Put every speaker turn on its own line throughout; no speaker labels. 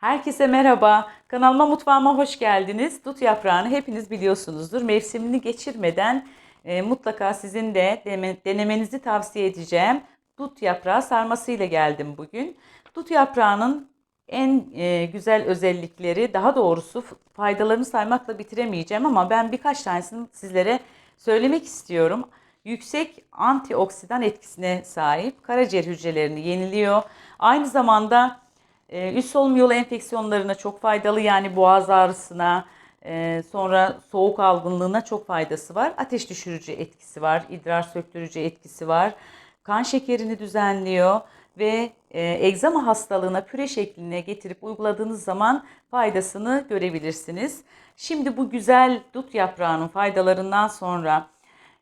Herkese merhaba. Kanalıma mutfağıma hoş geldiniz. Dut yaprağını hepiniz biliyorsunuzdur. Mevsimini geçirmeden e, mutlaka sizin de denemenizi tavsiye edeceğim. Dut yaprağı sarmasıyla geldim bugün. Dut yaprağının en e, güzel özellikleri, daha doğrusu faydalarını saymakla bitiremeyeceğim ama ben birkaç tanesini sizlere söylemek istiyorum. Yüksek antioksidan etkisine sahip, karaciğer hücrelerini yeniliyor. Aynı zamanda e, üst solunum yolu enfeksiyonlarına çok faydalı yani boğaz ağrısına, e, sonra soğuk algınlığına çok faydası var. Ateş düşürücü etkisi var, idrar söktürücü etkisi var. Kan şekerini düzenliyor ve e, egzama hastalığına püre şekline getirip uyguladığınız zaman faydasını görebilirsiniz. Şimdi bu güzel dut yaprağının faydalarından sonra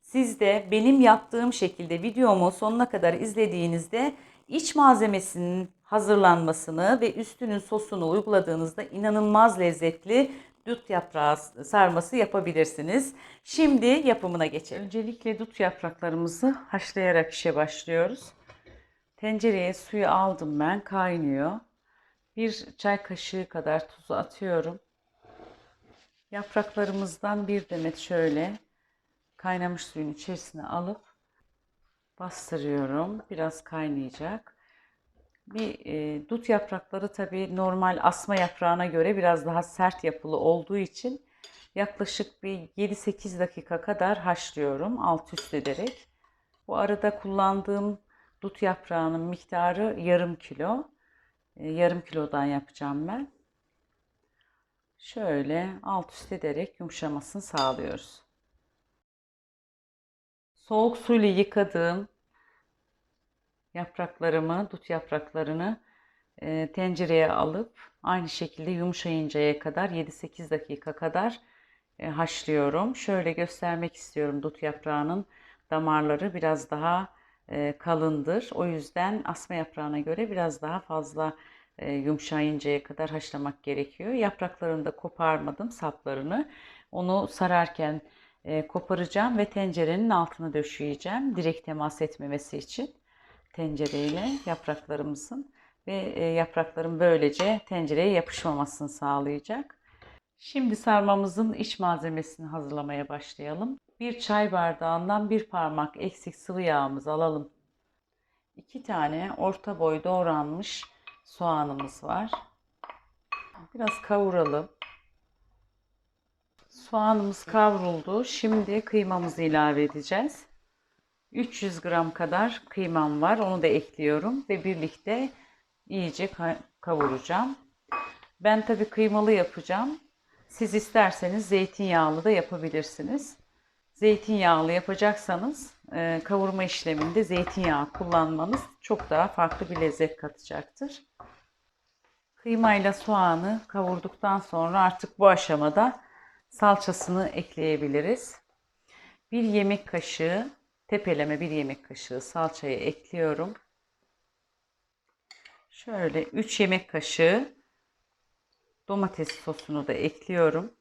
siz de benim yaptığım şekilde videomu sonuna kadar izlediğinizde iç malzemesinin hazırlanmasını ve üstünün sosunu uyguladığınızda inanılmaz lezzetli dut yaprağı sarması yapabilirsiniz. Şimdi yapımına geçelim. Öncelikle dut yapraklarımızı haşlayarak işe başlıyoruz. Tencereye suyu aldım ben, kaynıyor. Bir çay kaşığı kadar tuzu atıyorum. Yapraklarımızdan bir demet şöyle kaynamış suyun içerisine alıp bastırıyorum. Biraz kaynayacak. Bir e, dut yaprakları tabii normal asma yaprağına göre biraz daha sert yapılı olduğu için yaklaşık bir 7-8 dakika kadar haşlıyorum alt üst ederek. Bu arada kullandığım dut yaprağının miktarı yarım kilo. E, yarım kilodan yapacağım ben. Şöyle alt üst ederek yumuşamasını sağlıyoruz. Soğuk suyla yıkadığım yapraklarımı, dut yapraklarını e, tencereye alıp aynı şekilde yumuşayıncaya kadar 7-8 dakika kadar e, haşlıyorum. Şöyle göstermek istiyorum dut yaprağının damarları biraz daha e, kalındır. O yüzden asma yaprağına göre biraz daha fazla e, yumuşayıncaya kadar haşlamak gerekiyor. Yapraklarını da koparmadım saplarını. Onu sararken e, koparacağım ve tencerenin altına döşeyeceğim. Direkt temas etmemesi için tencereyle yapraklarımızın ve e, yaprakların böylece tencereye yapışmamasını sağlayacak. Şimdi sarmamızın iç malzemesini hazırlamaya başlayalım. Bir çay bardağından bir parmak eksik sıvı yağımızı alalım. İki tane orta boy doğranmış soğanımız var. Biraz kavuralım. Soğanımız kavruldu. Şimdi kıymamızı ilave edeceğiz. 300 gram kadar kıymam var. Onu da ekliyorum ve birlikte iyice kavuracağım. Ben tabii kıymalı yapacağım. Siz isterseniz zeytinyağlı da yapabilirsiniz. Zeytinyağlı yapacaksanız e, kavurma işleminde zeytinyağı kullanmanız çok daha farklı bir lezzet katacaktır. Kıymayla soğanı kavurduktan sonra artık bu aşamada salçasını ekleyebiliriz. Bir yemek kaşığı tepeleme bir yemek kaşığı salçayı ekliyorum. Şöyle 3 yemek kaşığı domates sosunu da ekliyorum.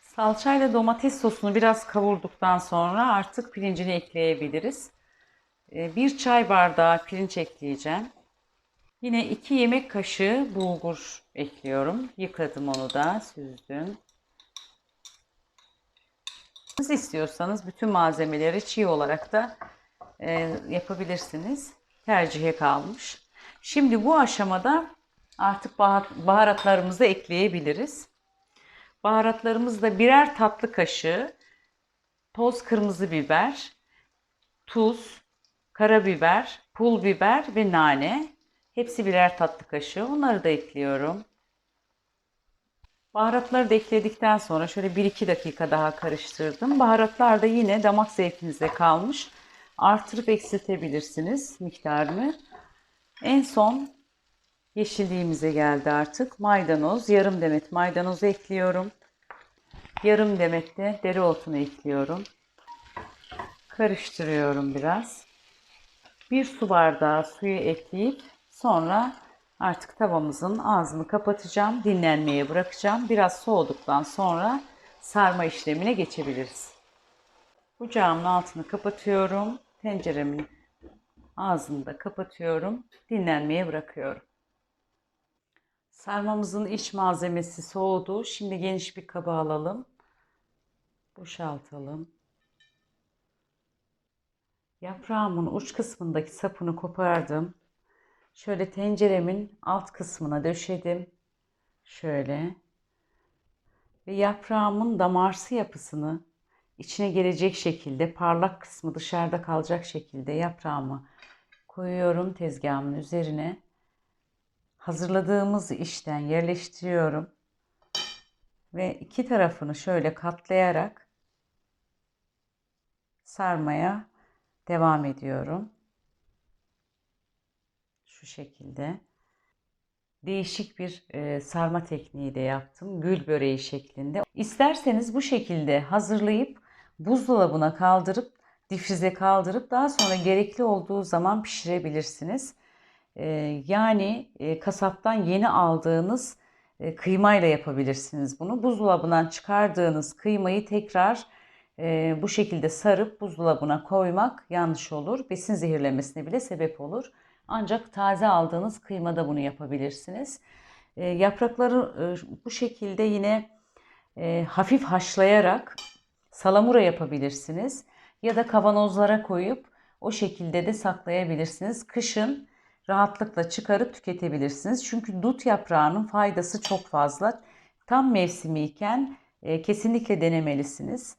Salçayla domates sosunu biraz kavurduktan sonra artık pirincini ekleyebiliriz. Ee, bir çay bardağı pirinç ekleyeceğim. Yine 2 yemek kaşığı bulgur ekliyorum. Yıkadım onu da, süzdüm. Siz istiyorsanız bütün malzemeleri çiğ olarak da e, yapabilirsiniz. Tercihe kalmış. Şimdi bu aşamada artık baharatlarımızı ekleyebiliriz. Baharatlarımızda birer tatlı kaşığı toz kırmızı biber, tuz, karabiber, pul biber ve nane. Hepsi birer tatlı kaşığı. Onları da ekliyorum. Baharatları da ekledikten sonra şöyle 1-2 dakika daha karıştırdım. Baharatlar da yine damak zevkinize kalmış. Artırıp eksiltebilirsiniz miktarını. En son yeşilliğimize geldi artık. Maydanoz, yarım demet maydanozu ekliyorum. Yarım demet de dereotunu ekliyorum. Karıştırıyorum biraz. Bir su bardağı suyu ekleyip sonra Artık tavamızın ağzını kapatacağım, dinlenmeye bırakacağım. Biraz soğuduktan sonra sarma işlemine geçebiliriz. Ocağımın altını kapatıyorum. Tenceremin Ağzını da kapatıyorum. Dinlenmeye bırakıyorum. Sarmamızın iç malzemesi soğudu. Şimdi geniş bir kaba alalım. Boşaltalım. Yaprağımın uç kısmındaki sapını kopardım. Şöyle tenceremin alt kısmına döşedim. Şöyle. Ve yaprağımın damarsı yapısını içine gelecek şekilde parlak kısmı dışarıda kalacak şekilde yaprağımı koyuyorum tezgahımın üzerine. Hazırladığımız işten yerleştiriyorum. Ve iki tarafını şöyle katlayarak sarmaya devam ediyorum. Şu şekilde. Değişik bir e, sarma tekniği de yaptım. Gül böreği şeklinde. İsterseniz bu şekilde hazırlayıp buzdolabına kaldırıp difrize kaldırıp daha sonra gerekli olduğu zaman pişirebilirsiniz. E, yani e, kasaptan yeni aldığınız e, kıymayla yapabilirsiniz bunu. Buzdolabından çıkardığınız kıymayı tekrar e, bu şekilde sarıp buzdolabına koymak yanlış olur. Besin zehirlemesine bile sebep olur. Ancak taze aldığınız kıymada bunu yapabilirsiniz. E, yaprakları e, bu şekilde yine e, hafif haşlayarak salamura yapabilirsiniz. Ya da kavanozlara koyup o şekilde de saklayabilirsiniz. Kışın rahatlıkla çıkarıp tüketebilirsiniz. Çünkü dut yaprağının faydası çok fazla. Tam mevsimiyken e, kesinlikle denemelisiniz.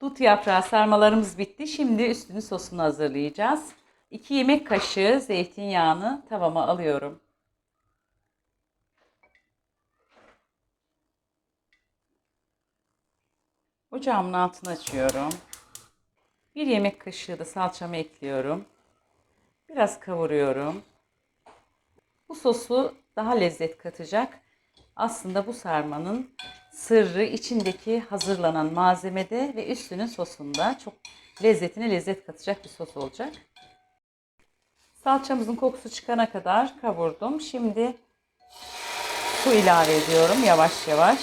Dut yaprağı sarmalarımız bitti. Şimdi üstünü sosunu hazırlayacağız. 2 yemek kaşığı zeytinyağını tavama alıyorum. Ocağımın altını açıyorum. 1 yemek kaşığı da salçamı ekliyorum. Biraz kavuruyorum. Bu sosu daha lezzet katacak. Aslında bu sarmanın sırrı içindeki hazırlanan malzemede ve üstünün sosunda çok lezzetine lezzet katacak bir sos olacak. Salçamızın kokusu çıkana kadar kavurdum. Şimdi su ilave ediyorum yavaş yavaş.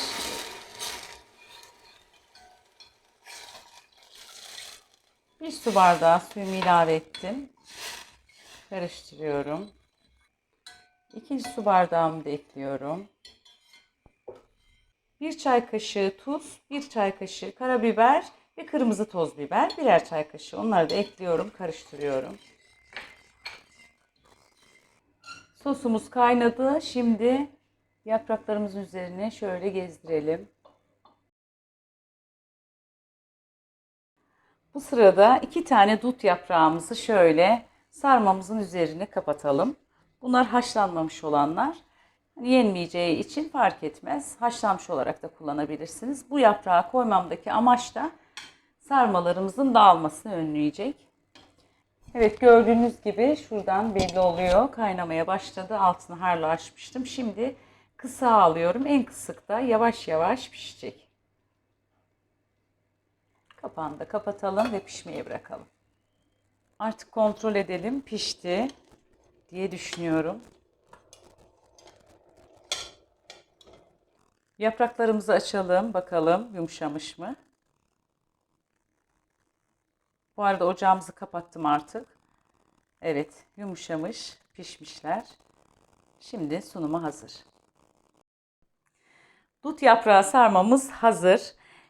Bir su bardağı suyumu ilave ettim. Karıştırıyorum. İkinci su bardağımı da ekliyorum. Bir çay kaşığı tuz, bir çay kaşığı karabiber ve kırmızı toz biber, birer çay kaşığı. Onları da ekliyorum, karıştırıyorum. Sosumuz kaynadı. Şimdi yapraklarımızın üzerine şöyle gezdirelim. Bu sırada iki tane dut yaprağımızı şöyle sarmamızın üzerine kapatalım. Bunlar haşlanmamış olanlar. Hani yenmeyeceği için fark etmez. Haşlanmış olarak da kullanabilirsiniz. Bu yaprağı koymamdaki amaç da sarmalarımızın dağılmasını önleyecek. Evet gördüğünüz gibi şuradan belli oluyor. Kaynamaya başladı. Altını harla açmıştım. Şimdi kısa alıyorum. En kısıkta yavaş yavaş pişecek. Kapağını da kapatalım ve pişmeye bırakalım. Artık kontrol edelim. Pişti diye düşünüyorum. Yapraklarımızı açalım. Bakalım yumuşamış mı? Bu arada ocağımızı kapattım artık. Evet yumuşamış, pişmişler. Şimdi sunuma hazır. Dut yaprağı sarmamız hazır.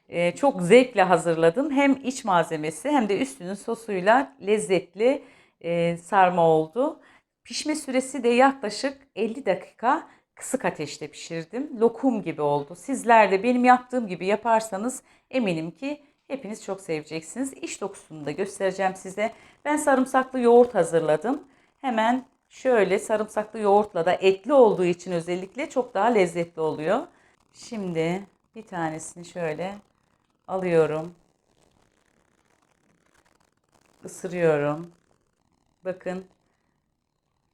Ee, çok zevkle hazırladım. Hem iç malzemesi hem de üstünün sosuyla lezzetli e, sarma oldu. Pişme süresi de yaklaşık 50 dakika kısık ateşte pişirdim. Lokum gibi oldu. Sizler de benim yaptığım gibi yaparsanız eminim ki hepiniz çok seveceksiniz. İç dokusunu da göstereceğim size. Ben sarımsaklı yoğurt hazırladım. Hemen şöyle sarımsaklı yoğurtla da etli olduğu için özellikle çok daha lezzetli oluyor. Şimdi bir tanesini şöyle alıyorum. Isırıyorum. Bakın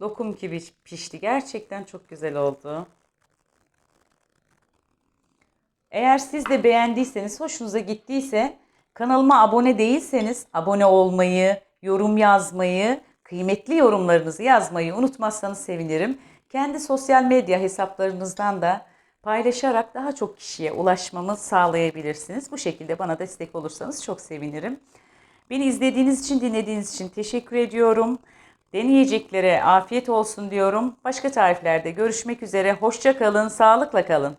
lokum gibi pişti. Gerçekten çok güzel oldu. Eğer siz de beğendiyseniz, hoşunuza gittiyse kanalıma abone değilseniz abone olmayı, yorum yazmayı, kıymetli yorumlarınızı yazmayı unutmazsanız sevinirim. Kendi sosyal medya hesaplarınızdan da paylaşarak daha çok kişiye ulaşmamı sağlayabilirsiniz. Bu şekilde bana destek olursanız çok sevinirim. Beni izlediğiniz için, dinlediğiniz için teşekkür ediyorum. Deneyeceklere afiyet olsun diyorum. Başka tariflerde görüşmek üzere. Hoşça kalın, sağlıkla kalın.